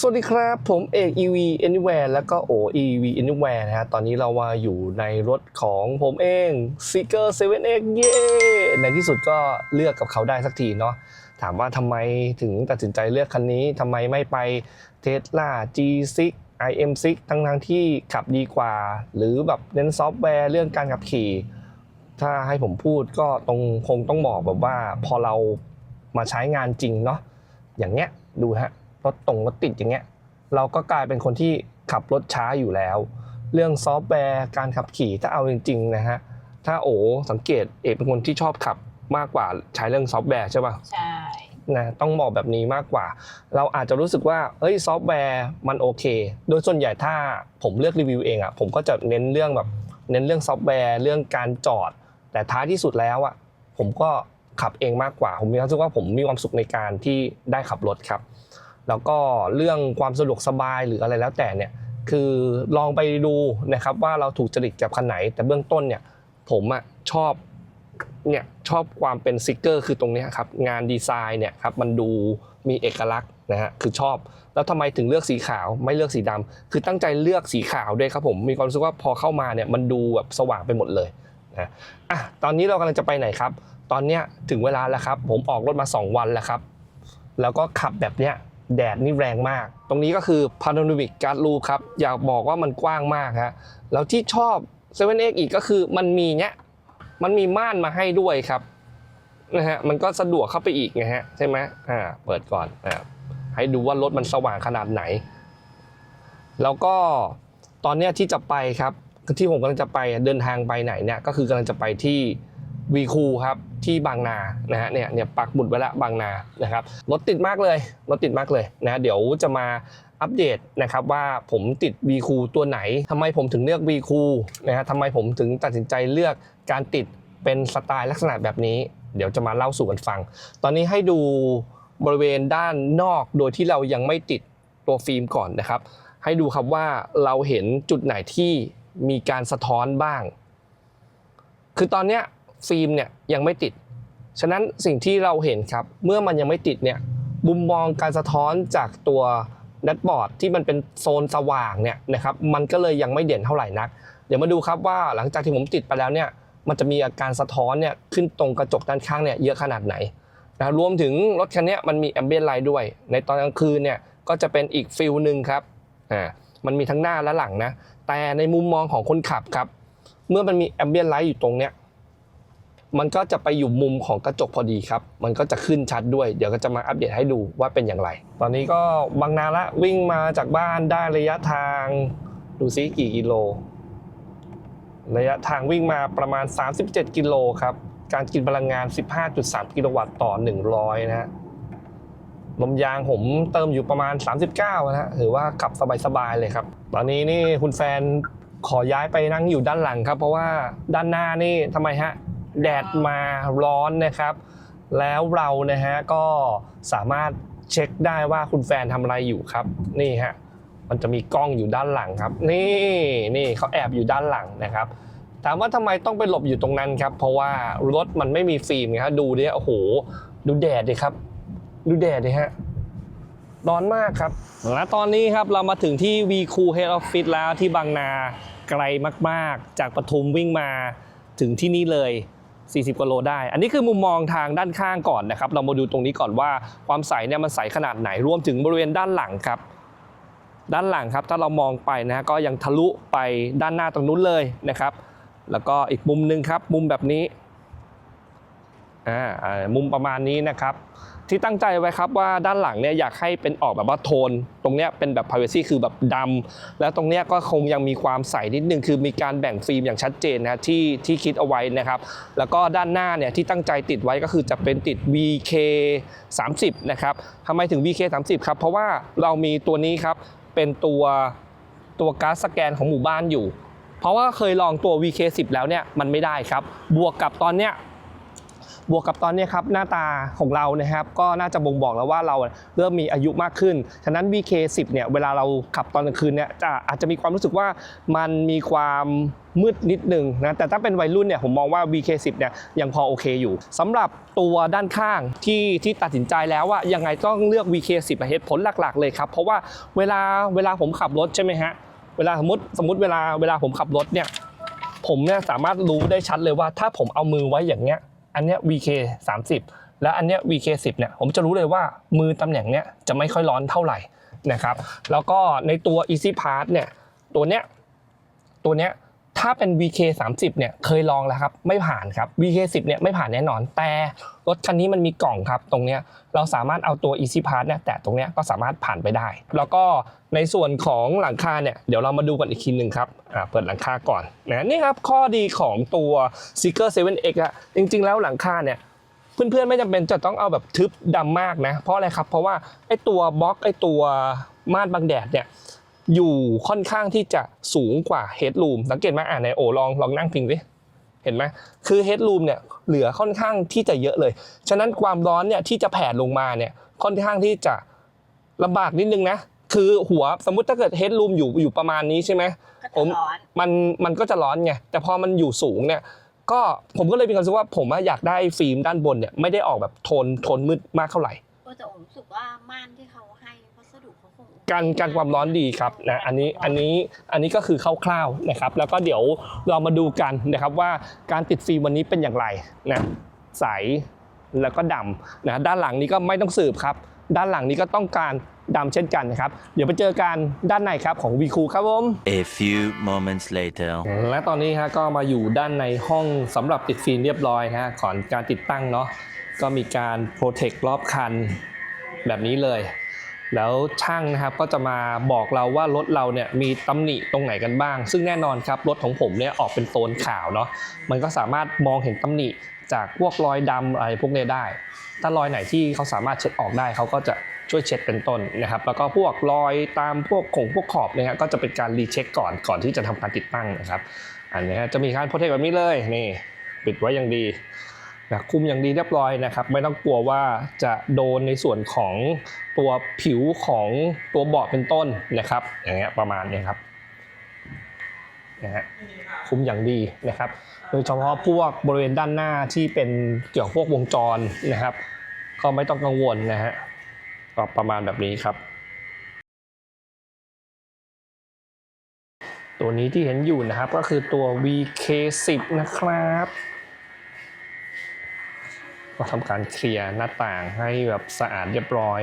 สวัสดีครับ ผมเอก EV Anywhere แล้วก็โอ EV Anywhere นะฮะตอนนี้เรามาอยู่ในรถของผมเอง Seeker 7X เย้ในที่สุดก็เลือกกับเขาได้สักทีเนาะถามว่าทำไมถึงตัดสินใจเลือกคันนี้ทำไมไม่ไป Tesla G6 IM6 ทั้งทงที่ขับดีกว่า หรือแบบเน้นซอฟต์แวร์เรื่องการขับขี่ ถ้าให้ผมพูดก็ตรงคงต้องบอกแบบว่าพอเรามาใช้งานจริงเนาะอย่างเงี้ยดูฮะ รถตรงรถติดอย่างเงี้ยเราก็กลายเป็นคนที่ขับรถช้าอยู่แล้ว เรื่องซอฟต์แวร์การขับขี่ถ้าเอาจริงๆนะฮะถ้าโอสังเกตเอกเป็นคนที่ชอบขับมากกว่าใช้เรื่องซอฟต์แวร์ใช่ป่ะใช่นะต้องบอกแบบนี้มากกว่า เราอาจจะรู้สึกว่าเอ้ยซอฟต์แวร์มันโอเค โดยส่วนใหญ่ถ้าผมเลือกรีวิวเองอะผมก็จะเน้นเรื่องแบบเน้นเรื่องซอฟต์แวร์เรื่องการจอด แต่ท้ายที่สุดแล้วอะผมก็ขับเองมากกว่า ผมมีความรู้สึกว่าผมมีความสุขในการที่ได้ขับรถครับ แล้วก็เรื่องความสะดวกสบายหรืออะไรแล้วแต่เนี่ยคือลองไปดูนะครับว่าเราถูกจริตกับคันไหน แต่เบื้องต้นเนี่ยผมอะชอบเนี่ยชอบความเป็นซิกเกอร์คือตรงนี้ครับงานดีไซน์เนี่ยครับมันดูมีเอกลักษณ์นะฮะคือชอบ แล้วทำไมถึงเลือกสีขาวไม่เลือกสีดำคือตั้งใจเลือกสีขาวด้วยครับผมมีความรู้สึกว่าพอเข้ามาเนี่ยมันดูแบบสว่างไปหมดเลยนะอะตอนนี้เรากำลังจะไปไหนครับ ตอนเนี้ยถึงเวลาแล้วครับ ผมออกรถมา 2 วันแล้วครับ แล้วก็ขับแบบเนี้ย แดดนี่แรงมาก ตรงนี้ก็คือ Panoramic Guard Roof ครับ อยากบอกว่ามันกว้างมากฮะแล้วที่ชอบ 7X อีกก็คือมันมีเนี้ยมันมีม่านมาให้ด้วยครับนะฮะมันก็สะดวกเข้าไปอีกไงฮะใช่ไหมอ่าเปิดก่อนอ่าให้ดูว่ารถมันสว่างขนาดไหน แล้วก็ตอนเนี้ยที่จะไปครับที่ผมกำลังจะไปเดินทางไปไหนเนี่ยก็คือกำลังจะไปที่ วีคูครับที่บางนานะฮะเนี่ยเนี่ยปักหมุดไว้ละบางนานะครับรถติดมากเลยรถติดมากเลยนะเดี๋ยวจะมาอัปเดตนะครับว่าผมติด V คูตัวไหนทำไมผมถึงเลือก V คูนะฮะทำไมผมถึงตัดสินใจเลือกการติดเป็นสไตล์ลักษณะแบบนี้ เดี๋ยวจะมาเล่าสู่กันฟัง ตอนนี้ให้ดูบริเวณด้านนอกโดยที่เรายังไม่ติดตัวฟิล์มก่อนนะครับ ให้ดูครับว่าเราเห็นจุดไหนที่มีการสะท้อนบ้าง คือตอนเนี้ย ฟิล์มเนี่ยยังไม่ติด ฉะนั้นสิ่งที่เราเห็นครับ เมื่อมันยังไม่ติดเนี่ยมุมมองการสะท้อนจากตัวแดชบอร์ดที่มันเป็นโซนสว่างเนี่ยนะครับมันก็เลยยังไม่เด่นเท่าไหร่นัก เดี๋ยวมาดูครับว่าหลังจากที่ผมติดไปแล้วเนี่ยมันจะมีอาการสะท้อนเนี่ยขึ้นตรงกระจกด้านข้างเนี่ยเยอะขนาดไหนนะรวมถึงรถคันนี้มันมีแอมเบียนไลท์ด้วย ในตอนกลางคืนเนี่ยก็จะเป็นอีกฟิลหนึ่งครับอ่ามันมีทั้งหน้าและหลังนะแต่ในมุมมองของคนขับครับ เมื่อมันมีแอมเบียนไลท์อยู่ตรงเนี้ย มันก็จะไปอยู่มุมของกระจกพอดีครับ มันก็จะขึ้นชัดด้วย เดี๋ยวก็จะมาอัปเดตให้ดูว่าเป็นอย่างไร ตอนนี้ก็บางนาละวิ่งมาจากบ้านได้ระยะทาง ดูซิกี่กิโล ระยะทางวิ่งมาประมาณ 37 กิโลครับ การกินพลังงาน 15.3 กิโลวัตต์ต่อ 100 นะฮะ ลมยางผมเติมอยู่ประมาณ 39 นะฮะ ถือว่าขับสบายๆเลยครับ ตอนนี้นี่คุณแฟนขอย้ายไปนั่งอยู่ด้านหลังครับ เพราะว่าด้านหน้านี่ทำไมฮะ แดดมาร้อนนะครับ แล้วเรานะฮะก็สามารถเช็คได้ว่าคุณแฟนทำอะไรอยู่ครับ นี่ฮะมันจะมีกล้องอยู่ด้านหลังครับ นี่นี่เขาแอบอยู่ด้านหลังนะครับ ถามว่าทำไมต้องไปหลบอยู่ตรงนั้นครับ เพราะว่ารถมันไม่มีฟิล์มครับดูดิโอ้โห ดูแดดดิครับ ดูแดดดิฮะร้อนมากครับ และตอนนี้ครับเรามาถึงที่ V Cool Head Office แล้วที่บางนาไกลมาก ๆ จากปทุมวิ่งมาถึงที่นี่เลย 40กว่าโลได้ อันนี้คือมุมมองทางด้านข้างก่อนนะครับ เรามาดูตรงนี้ก่อนว่าความใสเนี่ยมันใสขนาดไหน รวมถึงบริเวณด้านหลังครับ ด้านหลังครับ ถ้าเรามองไปนะฮะก็ยังทะลุไปด้านหน้าตรงนู้นเลยนะครับ แล้วก็อีกมุมหนึ่งครับ มุมแบบนี้ อ่ามุมประมาณนี้นะครับ ที่ตั้งใจไว้ครับว่าด้านหลังเนี่ยอยากให้เป็นออกแบบว่าโทน ตรงเนี้ยเป็นแบบ privacy คือแบบดำแล้วตรงเนี้ยก็คงยังมีความใสนิดนึง คือมีการแบ่งฟิล์มอย่างชัดเจนนะที่ที่คิดเอาไว้นะครับ แล้วก็ด้านหน้าเนี่ยที่ตั้งใจติดไว้ก็คือจะเป็นติด VK 30นะครับทำไมถึง VK 30ครับเพราะว่าเรามีตัวนี้ครับเป็นตัวตัวการ์ดสแกนของหมู่บ้านอยู่ เพราะว่าเคยลองตัว VK 10 แล้วเนี่ยมันไม่ได้ครับ บวกกับตอนเนี้ย บวกกับตอนนี้ครับหน้าตาของเรานะครับก็น่าจะบ่งบอกแล้วว่าเราเริ่มมีอายุมากขึ้น ฉะนั้น VK10 เนี่ยเวลาเราขับตอนกลางคืนเนี่ยจะอาจจะมีความรู้สึกว่ามันมีความมืดนิดนึงนะแต่ถ้าเป็นวัยรุ่นเนี่ยผมมองว่า VK10 เนี่ยยังพอโอเคอยู่สำหรับตัวด้านข้างที่ที่ตัดสินใจแล้วว่ายังไงต้องเลือก VK10 เหตุผลหลักๆเลยครับ เพราะว่าเวลาเวลาผมขับรถใช่ไหมฮะเวลาสมมติสมมติเวลาเวลาผมขับรถเนี่ยผมเนี่ยสามารถรู้ได้ชัดเลยว่าถ้าผมเอามือไว้อย่างเงี้ย อันเนี้ย VK 30 แล้วอันเนี้ย VK 10เนี่ยผมจะรู้เลยว่ามือตำแหน่งเนี้ยจะไม่ค่อยร้อนเท่าไหร่นะครับแล้วก็ในตัว Easy Pass เนี่ยตัวเนี้ยตัวเนี้ย ถ้าเป็น VK 30เนี่ยเคยลองแล้วครับไม่ผ่านครับ VK 10เนี่ยไม่ผ่านแน่นอนแต่รถคันนี้มันมีกล่องครับ ตรงเนี้ยเราสามารถเอาตัว Easy Pass เนี่ยแตะตรงเนี้ยก็สามารถผ่านไปได้ แล้วก็ในส่วนของหลังคาเนี่ยเดี๋ยวเรามาดูกันอีกทีหนึ่งครับอ่าเปิดหลังคาก่อนนะนี่ครับข้อดีของตัว Seeker 7X อะจริง ๆ แล้วหลังคาเนี่ยเพื่อนๆไม่จำเป็นจะต้องเอาแบบทึบดำมากนะเพราะอะไรครับเพราะว่าไอ้ตัวบล็อกไอ้ตัวม่านบังแดดเนี่ย อยู่ค่อนข้างที่จะสูงกว่าเฮด o ูมสังเกตไหมอ่าในโอลองลองนั่งพิงดิเห็นไหมคือเฮด o ูมเนี่ยเหลือค่อนข้างที่จะเยอะเลย ฉะนั้นความร้อนเนี่ยที่จะแผ่ลงมาเนี่ยค่อนข้างที่จะลำบากนิดนึงนะคือหัวสมมุติถ้าเกิดเฮด o ูมอยู่อยู่ประมาณนี้ใช่ไหมก็จะร้อนมันมันก็จะร้อนไงแต่พอมันอยู่สูงเนี่ยก็ผมก็เลยมีความรู้สึกว่าผมอะอยากได้ฟิล์มด้านบนเนี่ยไม่ได้ออกแบบโทนโทนมืดมากเท่าไหร่ก็จะผมรู้สึกว่าม่านที่เขา การการความร้อนดีครับนะอันนี้อันนี้อันนี้ก็คือคร่าวๆนะครับ แล้วก็เดี๋ยวเรามาดูกันนะครับว่าการติดฟิล์มวันนี้เป็นอย่างไรนะใสแล้วก็ดำนะด้านหลังนี้ก็ไม่ต้องสืบครับ ด้านหลังนี้ก็ต้องการดำเช่นกันนะครับ เดี๋ยวไปเจอกันด้านในครับของวีคูครับผม A few moments later. และตอนนี้ฮะก็มาอยู่ด้านในห้องสำหรับติดฟิล์มเรียบร้อยฮะก่อนการติดตั้งเนาะก็มีการโปรเทครอบคันแบบนี้เลย แล้วช่างนะครับก็จะมาบอกเราว่ารถเราเนี่ยมีตำหนิตรงไหนกันบ้าง ซึ่งแน่นอนครับรถของผมเนี่ยออกเป็นโซนขาวเนาะมันก็สามารถมองเห็นตำหนิจากพวกรอยดำอะไรพวกเนี้ยได้ ถ้ารอยไหนที่เขาสามารถเช็ดออกได้เขาก็จะช่วยเช็ดเป็นต้นนะครับ แล้วก็พวกรอยตามพวกของพวกขอบเนี่ยก็จะเป็นการรีเช็คก่อนก่อนที่จะทำการติดตั้งนะครับ อันนี้จะมีการโปรเทคแบบนี้เลยนี่ปิดไว้อย่างดี นะคุมอย่างดีเรียบร้อยนะครับ ไม่ต้องกลัวว่าจะโดนในส่วนของตัวผิวของตัวเบาะเป็นต้นนะครับ อย่างเงี้ยประมาณนี้ครับนะฮะคุมอย่างดีนะครับ โดยเฉพาะพวกบริเวณด้านหน้าที่เป็นเกี่ยวกับพวกวงจรนะครับ ก็ไม่ต้องกังวลนะฮะก็ประมาณแบบนี้ครับ ตัวนี้ที่เห็นอยู่นะครับก็คือตัว VK10 นะครับ ก็ทำการเคลียร์หน้าต่างให้แบบสะอาดเรียบร้อย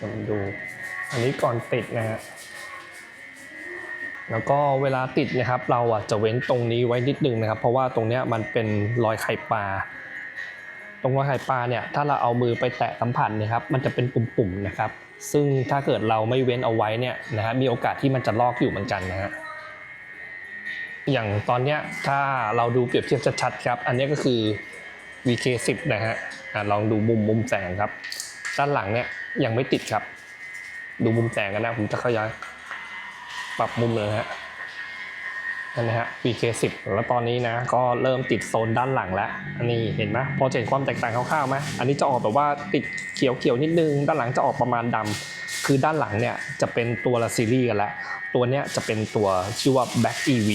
มาดู อันนี้ก่อนติดนะฮะแล้วก็เวลาติดนะครับ เราอะจะเว้นตรงนี้ไว้นิดนึงนะครับ เพราะว่าตรงเนี้ยมันเป็นรอยไข่ปลาตรงรอยไข่ปลาเนี่ยถ้าเราเอามือไปแตะสัมผัสเนะครับมันจะเป็นปุ่มๆนะครับ ซึ่งถ้าเกิดเราไม่เว้นเอาไว้เนี่ยนะฮะมีโอกาสที่มันจะลอกอยู่เหมือนกันนะฮะ อย่างตอนเนี้ยถ้าเราดูเปรียบเทียบชัดๆครับ อันนี้ก็คือ VK10 นะฮะลองดูมุมมุมแสงครับ ด้านหลังเนี่ยยังไม่ติดครับ ดูมุมแสงกันนะผมจะขยายปรับมุมเลยนะฮะนั่นนะฮะ VK10 แล้วตอนนี้นะก็เริ่มติดโซนด้านหลังแล้วอันนี้เห็นไหมพอจะเห็นความแตกต่างคร่าวๆไหมอันนี้จะออกแบบว่าติดเขียวๆนิดนึง ด้านหลังจะออกประมาณดำคือด้านหลังเนี่ยจะเป็นตัวละซีรีส์กันแล้วตัวเนี้ยจะเป็นตัวชื่อว่า Back EV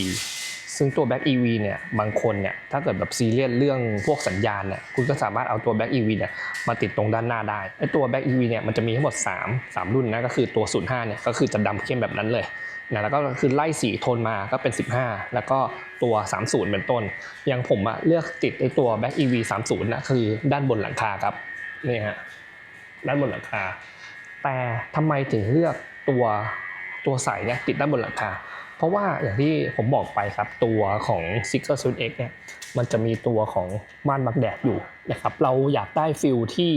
ซึ่งตัว Back EV เนี่ยบางคนเนี่ยถ้าเกิดแบบซีเรียสเรื่องพวกสัญญาณเนี่ยคุณก็สามารถเอาตัว Back EV เนี่ยมาติดตรงด้านหน้าได้ไอตัว Back EV เนี่ยมันจะมีทั้งหมด 3 3 รุ่นนะก็คือตัว 05เนี่ยก็คือจะดำเข้มแบบนั้นเลยนะแล้วก็คือไล่สีโทนมาก็เป็น 15 แล้วก็ตัว 30 เป็นต้น อย่างผมอะเลือกติดไอตัว Back EV 30นะคือด้านบนหลังคาครับนี่ฮะด้านบนหลังคา แต่ทำไมถึงเลือกตัว ตัวใสเนี่ยติดด้านบนหลังคา เพราะว่าอย่างที่ผมบอกไปครับตัวของ s i g e r Suit X เนี่ยมันจะมีตัวของม่านบักแดดอยู่นะครับเราอยากได้ฟิลที่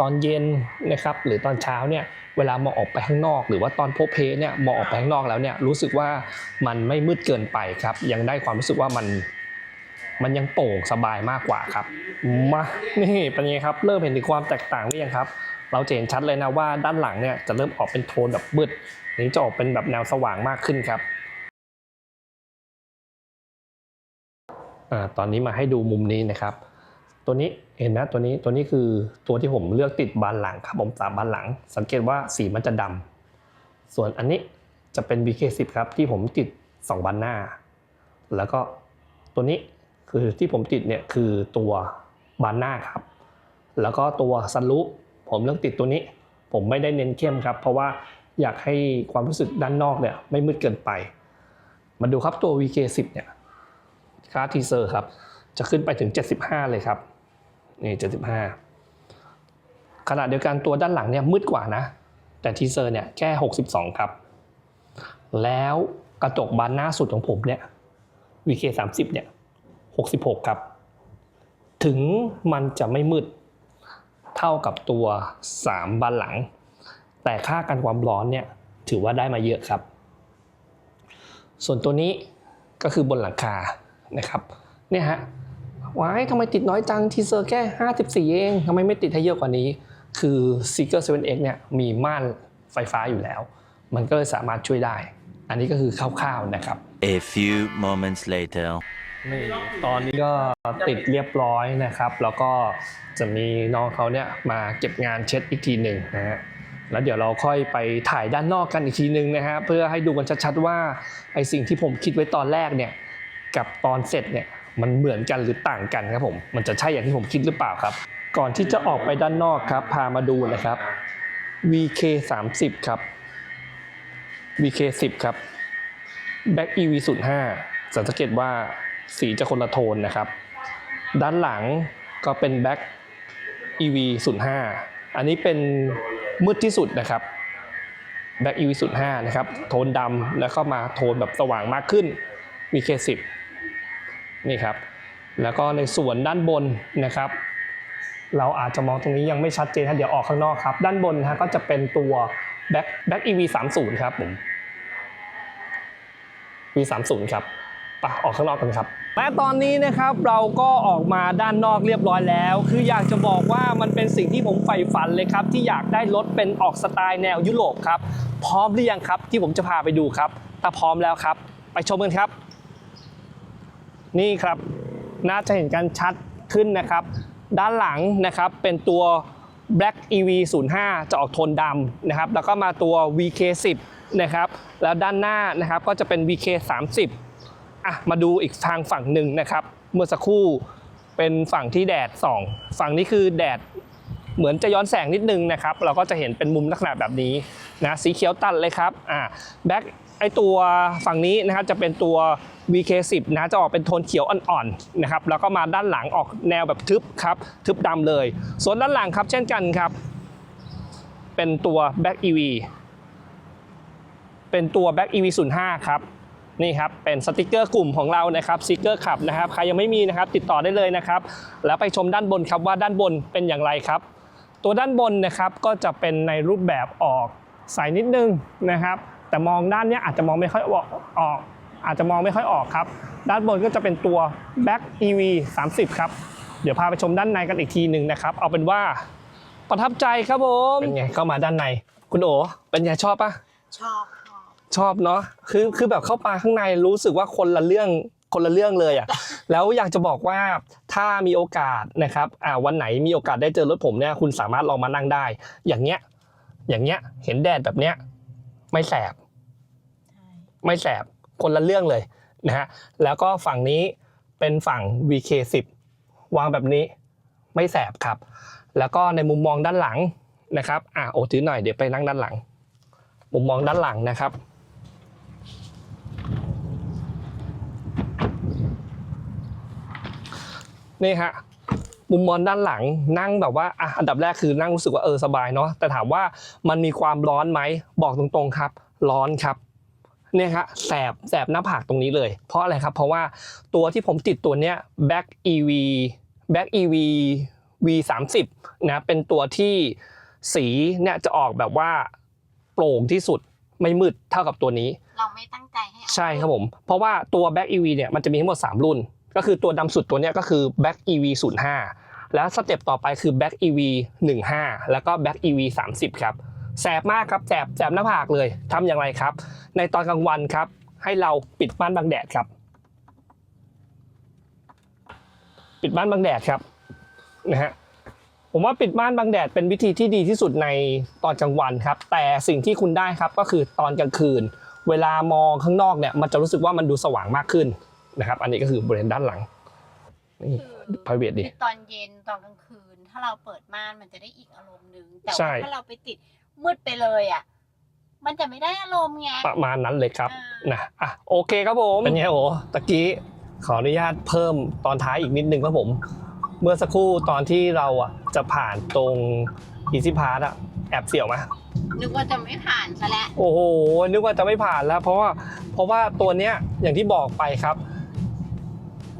ตอนเย็นนะครับหรือตอนเช้าเนี่ยเวลามองออกไปข้างนอก หรือว่าตอนโพเพเนี่ยมองออกไปข้างนอกแล้วเนี่ยรู้สึกว่ามันไม่มืดเกินไปครับ ยังได้ความรู้สึกว่ามันมันยังโปร่งสบายมากกว่าครับมานี่เป็นไงครับเริ่มเห็นถึงความแตกต่างหรือยังครับ เราจะเห็นชัดเลยนะว่าด้านหลังเนี่ยจะเริ่มออกเป็นโทนแบบมืด นี้จะออกเป็นแบบแนวสว่างมากขึ้นครับอ่าตอนนี้มาให้ดูมุมนี้นะครับ ตัวนี้เห็นไหมตัวนี้ตัวนี้คือตัวที่ผมเลือกติดบานหลังครับผมสามบานหลัง สังเกตว่าสีมันจะดำส่วนอันนี้จะเป็น BK10 ครับที่ผมติด 2 บานหน้า แล้วก็ตัวนี้คือที่ผมติดเนี่ยคือตัวบานหน้าครับ แล้วก็ตัวซันรูปผมเลือกติดตัวนี้ ผมไม่ได้เน้นเข้มครับ เพราะว่า อยากให้ความรู้สึกด้านนอกเนี่ยไม่มืดเกินไป มาดูครับตัว VK10 เนี่ยค่าทีเซอร์ครับ จะขึ้นไปถึง 75 เลยครับนี่75 ขณะเดียวกันตัวด้านหลังเนี่ยมืดกว่านะ แต่ทีเซอร์เนี่ยแค่ 62 ครับ แล้วกระจกบานหน้าสุดของผมเนี่ย VK30 เนี่ย66 ครับ ถึงมันจะไม่มืดเท่ากับตัว 3 บานหลัง แต่ค่ากันความร้อนเนี่ยถือว่าได้มาเยอะครับ ส่วนตัวนี้ก็คือบนหลังคานะครับเนี่ยฮะว้ายทำไมติดน้อยจังทีเซอร์แค่ 54 เองทำไมไม่ติดให้เยอะกว่านี้ คือ Seeker 7X เนี่ยมีม่านไฟฟ้าอยู่แล้ว มันก็เลยสามารถช่วยได้ อันนี้ก็คือคร่าวๆนะครับ A few moments later. นี่ตอนนี้ก็ติดเรียบร้อยนะครับ แล้วก็จะมีน้องเขาเนี่ยมาเก็บงานเช็ดอีกทีหนึ่งนะฮะ แล้วเดี๋ยวเราค่อยไปถ่ายด้านนอกกันอีกทีหนึ่งนะฮะเพื่อให้ดูกันชัดๆว่าไอสิ่งที่ผมคิดไว้ตอนแรกเนี่ยกับตอนเสร็จเนี่ยมันเหมือนกันหรือต่างกันครับผมมันจะใช่อย่างที่ผมคิดหรือเปล่าครับ ก่อนที่จะออกไปด้านนอกครับ พามาดูนะครับ VK 30ครับ VK 10ครับ Back EV 05สังเกตว่าสีจะคนละโทนนะครับ ด้านหลังก็เป็น Back EV 05อันนี้เป็น มืดที่สุดนะครับ Back EV 05นะครับ โทนดำแล้วก็มาโทนแบบสว่างมากขึ้น VK 10 นี่ครับ แล้วก็ในส่วนด้านบนนะครับ เราอาจจะมองตรงนี้ยังไม่ชัดเจนถ้าเดี๋ยวออกข้างนอกครับ ด้านบนนะฮะก็จะเป็นตัว Back Back EV 30ครับผม V30 ครับ ไปออกข้างนอกกันครับและตอนนี้นะครับเราก็ออกมาด้านนอกเรียบร้อยแล้ว คืออยากจะบอกว่ามันเป็นสิ่งที่ผมใฝ่ฝันเลยครับ ที่อยากได้รถเป็นออกสไตล์แนวยุโรปครับ พร้อมหรือยังครับ ที่ผมจะพาไปดูครับ ถ้าพร้อมแล้วครับ ไปชมกันครับ นี่ครับน่าจะเห็นกันชัดขึ้นนะครับ ด้านหลังนะครับเป็นตัว Black EV 05 จะออกโทนดำนะครับ แล้วก็มาตัว VK 10 นะครับ แล้วด้านหน้านะครับก็จะเป็น VK 30 อะมาดูอีกทางฝั่งหนึ่งนะครับ เมื่อสักครู่เป็นฝั่งที่แดดส่อง ฝั่งนี้คือแดดเหมือนจะย้อนแสงนิดนึงนะครับ เราก็จะเห็นเป็นมุมลักษณะแบบนี้นะสีเขียวตัดเลยครับอ่าแบ็คไอตัวฝั่งนี้นะครับจะเป็นตัว VK10 นะจะออกเป็นโทนเขียวอ่อนๆนะครับแล้วก็มาด้านหลังออกแนวแบบทึบครับทึบดำเลย ส่วนด้านหลังครับเช่นกันครับ เป็นตัว Back EV เป็นตัว Back EV 05 ครับ นี่ครับเป็นสติกเกอร์กลุ่มของเรานะครับสติกเกอร์ขับนะครับใครยังไม่มีนะครับติดต่อได้เลยนะครับ แล้วไปชมด้านบนครับว่าด้านบนเป็นอย่างไรครับ ตัวด้านบนนะครับก็จะเป็นในรูปแบบออกใสนิดนึงนะครับ แต่มองด้านเนี้ยอาจจะมองไม่ค่อยออกออก อาจจะมองไม่ค่อยออกครับ ด้านบนก็จะเป็นตัว Back EV 30 ครับ เดี๋ยวพาไปชมด้านในกันอีกทีหนึ่งนะครับ เอาเป็นว่าประทับใจครับผม เป็นไงเข้ามาด้านใน คุณโอเป็นไงชอบปะชอบ ชอบชอบเนาะคือคือแบบเข้ามาข้างในรู้สึกว่าคนละเรื่องคนละเรื่องเลยอะ่ะแล้วอยากจะบอกว่าถ้ามีโอกาสนะครับอ่าวันไหนมีโอกาสได้เจอรถผมเนี่ยคุณสามารถลองมานั่งได้ อย่างเงี้ย อย่างเงี้ยเห็นแดดแบบเนี้ยไม่แสบใช่ไม่แสบคนละเรื่องเลยนะฮะแล้วก็ฝั่งนี้เป็นฝั่ง VK10 วางแบบนี้ไม่แสบครับ แล้วก็ในมุมมองด้านหลังนะครับอ่าโอถือหน่อยเดี๋ยวไปนั่งด้านหลัง มุมมองด้านหลังนะครับ นี่ฮะมุมมองด้านหลังนั่งแบบว่าอะอันดับแรกคือนั่งรู้สึกว่าเออสบายเนาะแต่ถามว่ามันมีความร้อนไหมบอกตรงๆครับ ร้อนครับเนี่ยฮะแสบแสบหน้าผากตรงนี้เลย เพราะอะไรครับ เพราะว่าตัวที่ผมติดตัวเนี้ย Back EV Back EV V 3 0นะเป็นตัวที่สีเนี่ยจะออกแบบว่าโปร่งที่สุดไม่มืดเท่ากับตัวนี้ เราไม่ตั้งใจให้เอาใช่ครับผม เพราะว่าตัว Back EV เนี่ยมันจะมีทั้งหมด 3 รุ่น ก็คือตัวดำสุดตัวนี้ก็คือ Back EV 05แล้วสเต็ปต่อไปคือ Back EV 15แล้วก็ Back EV 30ครับแสบมากครับแสบแสบหน้าผากเลยทำอย่างไรครับ ในตอนกลางวันครับ ให้เราปิดม่านบังแดดครับ ปิดม่านบังแดดครับนะฮะผมว่าปิดม่านบังแดดเป็นวิธีที่ดีที่สุดในตอนกลางวันครับ แต่สิ่งที่คุณได้ครับก็คือตอนกลางคืน เวลามองข้างนอกเนี่ยมันจะรู้สึกว่ามันดูสว่างมากขึ้น นะครับ อันนี้ก็คือบริเวณด้านหลังนี่คือ private ดิคือตอนเย็นตอนกลางคืน ถ้าเราเปิดม่านมันจะได้อีกอารมณ์หนึ่งแต่ใช่ ว่าถ้าเราไปติดมืดไปเลยอะมันจะไม่ได้อารมณ์ไงประมาณนั้นเลยครับ อ่านนะอะโอเคครับผมเป็นไงโอ้ตะกี้ขออนุญาตเพิ่มตอนท้ายอีกนิดนึงครับผม เมื่อสักครู่ตอนที่เราอะจะผ่านตรงอีซิพาร์ตอะแอบเสี่ยวไหมนึกว่าจะไม่ผ่านซะแล้วโอ้โหนึกว่าจะไม่ผ่านแล้ว เพราะว่าเพราะว่าตัวเนี้ยอย่างที่บอกไปครับ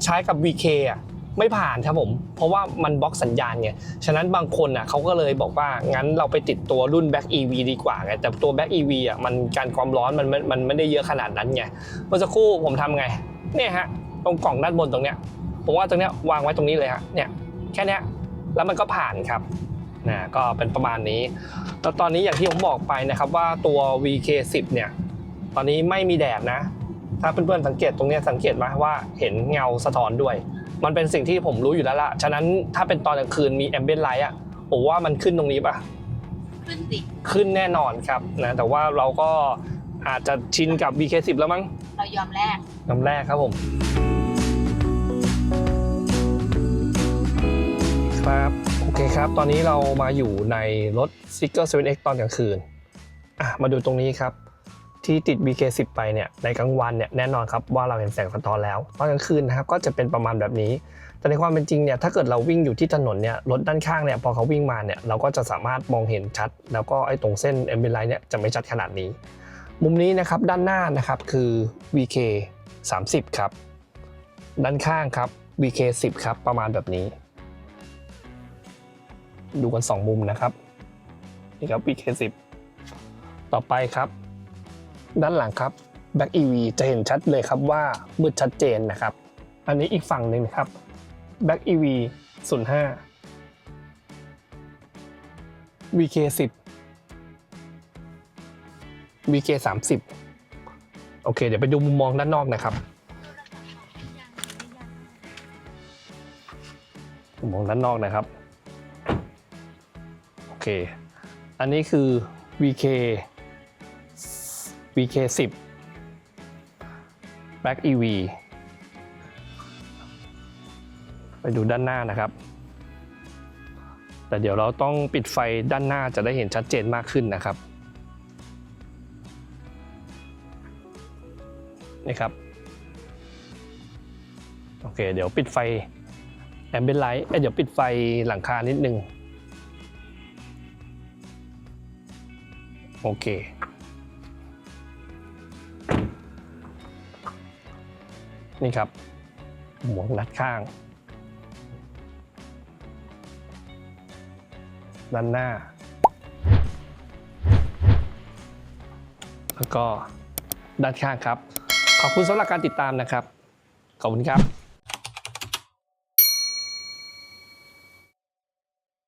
ใช้กับ VK อะไม่ผ่านครับผม เพราะว่ามันบล็อกสัญญาณไงฉะนั้นบางคนอะเขาก็เลยบอกว่างั้นเราไปติดตัวรุ่น Back EV ดีกว่าไงแต่ตัว Back EV อะมันการความร้อนมันมันมันไม่ได้เยอะขนาดนั้นไงเมื่อสักครู่ผมทำไงเนี่ยฮะตรงกล่องด้านบนตรงเนี้ยผมว่าตรงเนี้ยวางไว้ตรงนี้เลยฮะเนี่ยแค่เนี้ยแล้วมันก็ผ่านครับนะก็เป็นประมาณนี้ แล้วตอนนี้อย่างที่ผมบอกไปนะครับว่าตัว VK10 เนี่ยตอนนี้ไม่มีแดดนะ ถ้าเพื่อนๆสังเกตตรงเนี้ยสังเกตไหมว่าเห็นเงาสะท้อนด้วย มันเป็นสิ่งที่ผมรู้อยู่แล้วล่ะฉะนั้นถ้าเป็นตอนกลางคืนมีแอมเบียนไลท์อะผมว่ามันขึ้นตรงนี้ปะขึ้นสิขึ้นแน่นอนครับนะแต่ว่าเราก็อาจจะชินกับ VK10 แล้วมั้งเรายอมแลกลำแรกครับผม ครับโอเคครับ ตอนนี้เรามาอยู่ในรถ s i g g e r 7X ตอนกลางคืนอะมาดูตรงนี้ครับ ที่ติด BK10 ไปเนี่ยในกลางวันเนี่ยแน่นอนครับว่าเราเห็นแสงสะท้อนแล้วตอนกลางคืนนะครับก็จะเป็นประมาณแบบนี้ แต่ในความเป็นจริงเนี่ยถ้าเกิดเราวิ่งอยู่ที่ถนนเนี่ยรถด้านข้างเนี่ยพอเขาวิ่งมาเนี่ยเราก็จะสามารถมองเห็นชัด แล้วก็ไอ้ตรงเส้น a m b i e n Light เนี่ยจะไม่ชัดขนาดนี้ มุมนี้นะครับด้านหน้านะครับคือ VK 30 ครับ ด้านข้างครับ VK 10 ครับ ประมาณแบบนี้ ดูกัน 2 มุมนะครับ นี่ครับ VK 10 ต่อไปครับ ด้านหลังครับ Back EV จะเห็นชัดเลยครับว่ามืดชัดเจนนะครับ อันนี้อีกฝั่งหนึ่งนะครับ Back EV 05 VK 10 VK 30โอเค เดี๋ยวไปดูมุมมองด้านนอกนะครับมุมมองด้านนอกนะครับ โอเค อันนี้คือ VK VK 10 Back EV ไปดูด้านหน้านะครับ แต่เดี๋ยวเราต้องปิดไฟด้านหน้าจะได้เห็นชัดเจนมากขึ้นนะครับนี่ครับ โอเค เดี๋ยวปิดไฟแอมเบนไลท์เดี๋ยวปิดไฟหลังคานิดนึง โอเค นี่ครับ หมวกนัดข้าง ด้านหน้า แล้วก็ด้านข้างครับ ขอบคุณสำหรับการติดตามนะครับ ขอบคุณครับ